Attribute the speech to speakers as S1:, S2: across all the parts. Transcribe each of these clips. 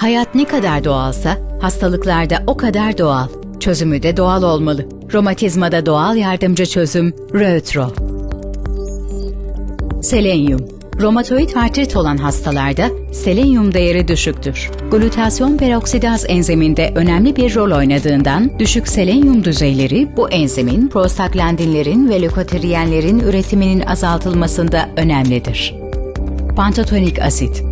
S1: Hayat ne kadar doğalsa hastalıklarda o kadar doğal. Çözümü de doğal olmalı. Romatizmada doğal yardımcı çözüm Reutro. Selenyum Romatoid artrit olan hastalarda selenyum değeri düşüktür. Glutasyon peroksidaz enziminde önemli bir rol oynadığından düşük selenyum düzeyleri bu enzimin prostaglandinlerin ve lökotrienlerin üretiminin azaltılmasında önemlidir. Pantatonik asit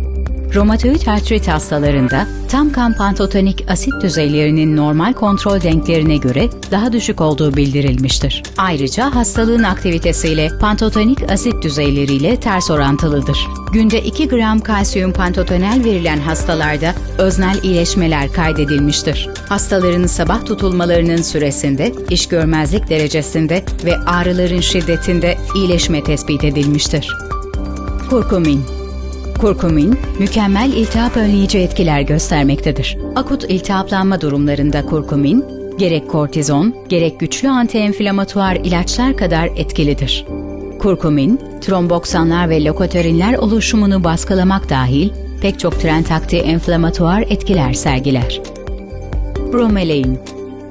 S1: Romatoid artrit hastalarında tam kan pantatonik asit düzeylerinin normal kontrol denklerine göre daha düşük olduğu bildirilmiştir. Ayrıca hastalığın aktivitesiyle pantatonik asit düzeyleriyle ters orantılıdır. Günde 2 gram kalsiyum pantotonel verilen hastalarda öznel iyileşmeler kaydedilmiştir. Hastaların sabah tutulmalarının süresinde, iş görmezlik derecesinde ve ağrıların şiddetinde iyileşme tespit edilmiştir. Kurkumin Kurkumin, mükemmel iltihap önleyici etkiler göstermektedir. Akut iltihaplanma durumlarında kurkumin, gerek kortizon, gerek güçlü antienflamatuar ilaçlar kadar etkilidir. Kurkumin, tromboksanlar ve lokoterinler oluşumunu baskılamak dahil pek çok trend anti-enflamatuar etkiler sergiler. Bromelain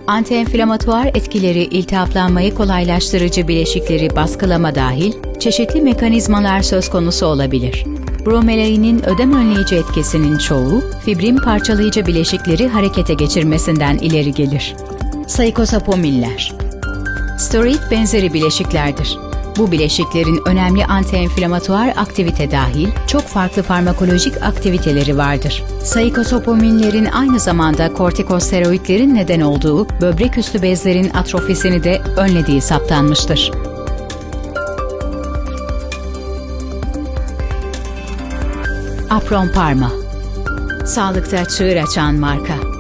S1: Antienflamatuar etkileri iltihaplanmayı kolaylaştırıcı bileşikleri baskılama dahil çeşitli mekanizmalar söz konusu olabilir. Bromelain'in ödem önleyici etkisinin çoğu fibrin parçalayıcı bileşikleri harekete geçirmesinden ileri gelir. Saikosapomiller Steroid benzeri bileşiklerdir. Bu bileşiklerin önemli antienflamatuar aktivite dahil çok farklı farmakolojik aktiviteleri vardır. Saikosopominlerin aynı zamanda kortikosteroidlerin neden olduğu böbrek üstü bezlerin atrofisini de önlediği saptanmıştır. Apron Parma Sağlıkta çığır açan marka.